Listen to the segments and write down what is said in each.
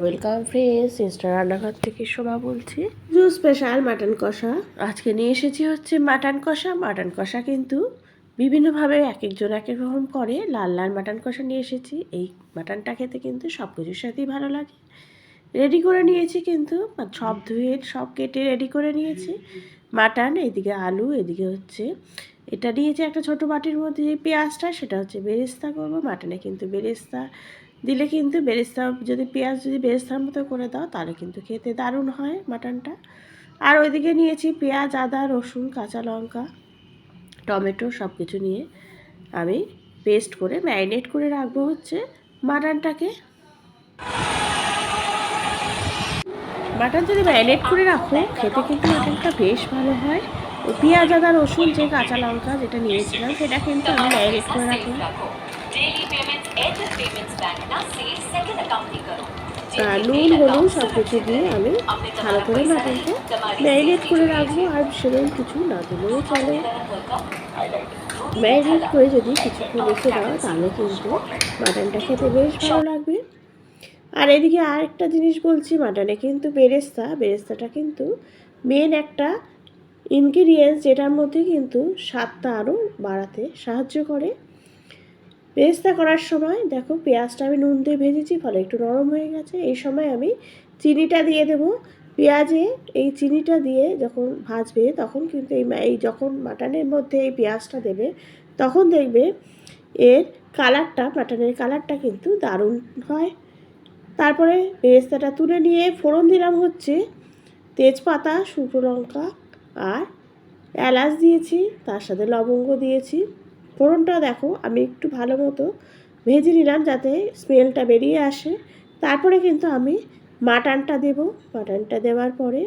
Welcome friends Insta রান্নাঘর থেকে শোভা বলছি। জু স্পেশাল মাটন কষা। আজকে নিয়ে এসেছি হচ্ছে মাটন কষা। মাটন কষা কিন্তু বিভিন্নভাবে এক একজন এক এক রকম করে। লাল লাল মাটন কষা নিয়ে এসেছি। এই মাটনটা খেতে কিন্তু সব কিছুর সাথেই ভালো লাগে। রেডি করে নিয়েছি কিন্তু। সব ধুয়ে সব কেটে রেডি করে নিয়েছি। মাটন এদিকে আলু এদিকে হচ্ছে এটা নিয়েছি একটা ছোট বাটির মধ্যে যে পেঁয়াজটা সেটা হচ্ছে বেরেস্তা করব। মাটনে কিন্তু বেরেস্তা দিলে কিন্তু বেরেস্তা, যদি পেঁয়াজ যদি বেরেস্তার মতো করে দাও, তাহলে কিন্তু খেতে দারুণ হয় মাটনটা। আর ওইদিকে নিয়েছি পেঁয়াজ, আদা, রসুন, কাঁচা লঙ্কা, টমেটো সব কিছু নিয়ে আমি পেস্ট করে, ম্যারিনেট করে রাখব হচ্ছে মাটনটাকে। মাটন যদি ম্যারিনেট করে রাখো, খেতে কিন্তু মাটনটা বেশ ভালো হয়। পেঁয়াজ, আদা, রসুন, যে কাঁচা লঙ্কা যেটা নিয়েছিলাম, সেটা কিন্তু আমি ম্যারিনেট করে রাখলাম। নুন হলুদ সব কিছু দিয়ে আমি ভালো করে মাটনটা ম্যারিনেট করে রাখব আর সেরকম কিছু না দিলেও চলে। ম্যারিনেট করে যদি কিছুক্ষণ রেখে দাও তাহলে কিন্তু মাটনটা খেতে বেশ ভালো লাগবে। আর এদিকে আরেকটা জিনিস বলছি মাটনে কিন্তু বেরেস্তা। বেরেস্তাটা কিন্তু মেন একটা ইনগ্রিডিয়েন্টস যেটার মধ্যে কিন্তু স্বাদটা আরও বাড়াতে সাহায্য করে। পেস্তা করার সময় দেখো পেঁয়াজটা আমি নুন দিয়ে ভেজেছি, ফলে একটু নরম হয়ে গেছে। এই সময় আমি চিনিটা দিয়ে দেব। পেঁয়াজে এই চিনিটা দিয়ে যখন ভাজবে, তখন কিন্তু এই এই যখন মাটনের মধ্যে এই পেঁয়াজটা দেবে, তখন দেখবে এর কালারটা, মাটনের কালারটা কিন্তু দারুণ হয়। তারপরে পেস্তাটা তুলে নিয়ে ফোড়ন দিলাম হচ্ছে তেজপাতা, শুকনো লঙ্কা আর এলাচ দিয়েছি, তার সাথে লবঙ্গ দিয়েছি। ফোড়নটা দেখো, আমি একটু ভালো মতো ভেজে নিলাম যাতে স্মেলটা বেরিয়ে আসে। তারপরে কিন্তু আমি মাটনটা দেব। মাটনটা দেওয়ার পরে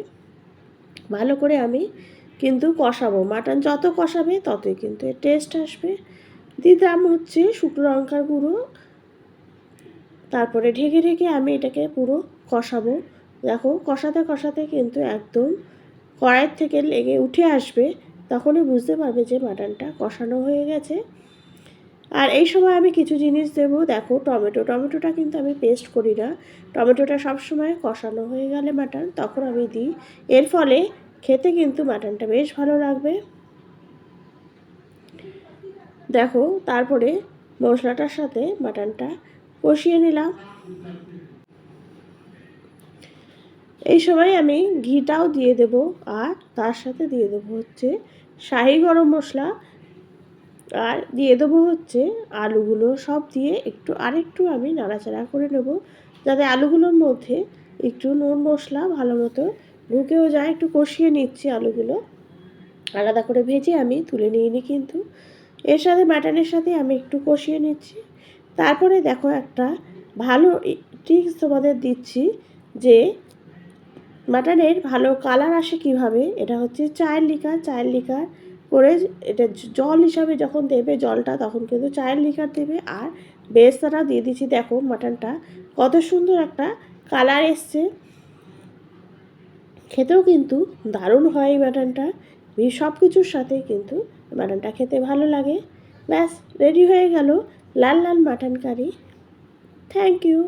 ভালো করে আমি কিন্তু কষাবো। মাটন যত কষাবে ততই কিন্তু এর টেস্ট আসবে। দিতাম হচ্ছে শুকনো লঙ্কার গুঁড়ো। তারপরে ঢেকে ঢেকে আমি এটাকে পুরো কষাবো। দেখো, কষাতে কষাতে কিন্তু একদম কড়াইয়ের থেকে লেগে উঠে আসবে। তখনই বুঝতে পারবে যে মাটনটা কষানো হয়ে গেছে। আর এই সময় আমি কিছু জিনিস দেবো। দেখো, টমেটো। টমেটোটা কিন্তু আমি পেস্ট করি না। টমেটোটা সবসময় কষানো হয়ে গেলে মাটন, তখন আমি দিই। এর ফলে খেতে কিন্তু মাটনটা বেশ ভালো লাগবে। দেখো, তারপরে মশলাটার সাথে মাটনটা কষিয়ে নিলাম। এই সময় আমি ঘিটাও দিয়ে দেব আর তার সাথে দিয়ে দেবো হচ্ছে শাহি গরম মশলা আর দিয়ে দেবো হচ্ছে আলুগুলো সব দিয়ে একটু আরেকটু আমি নাড়াচাড়া করে নেব যাতে আলুগুলোর মধ্যে একটু নুন মশলা ভালো মতো ঢুকেও যায়। একটু কষিয়ে নিচ্ছি আলুগুলো। আলাদা করে ভেজে আমি তুলে নিয়ে নিই কিন্তু। এর সাথে মাটনের সাথে আমি একটু কষিয়ে নিচ্ছি। তারপরে দেখো একটা ভালো ট্রিক্স তোমাদের দিচ্ছি যে মাটনের ভালো কালার আসে কীভাবে? এটা হচ্ছে চায়ের লিকার চায়ের লিকার করে এটা জল হিসাবে যখন দেবে জলটা তখন কিন্তু চায়ের লিকার দেবে। আর বেস্তাটা দিয়ে দিচ্ছি, দেখো মাটনটা কত সুন্দর একটা কালার এসছে। খেতেও কিন্তু দারুণ হয় এই মাটনটা। সব কিছুর সাথে কিন্তু মাটনটা খেতে ভালো লাগে। ব্যাস, রেডি হয়ে গেল লাল লাল মাটন কারি। Thank you.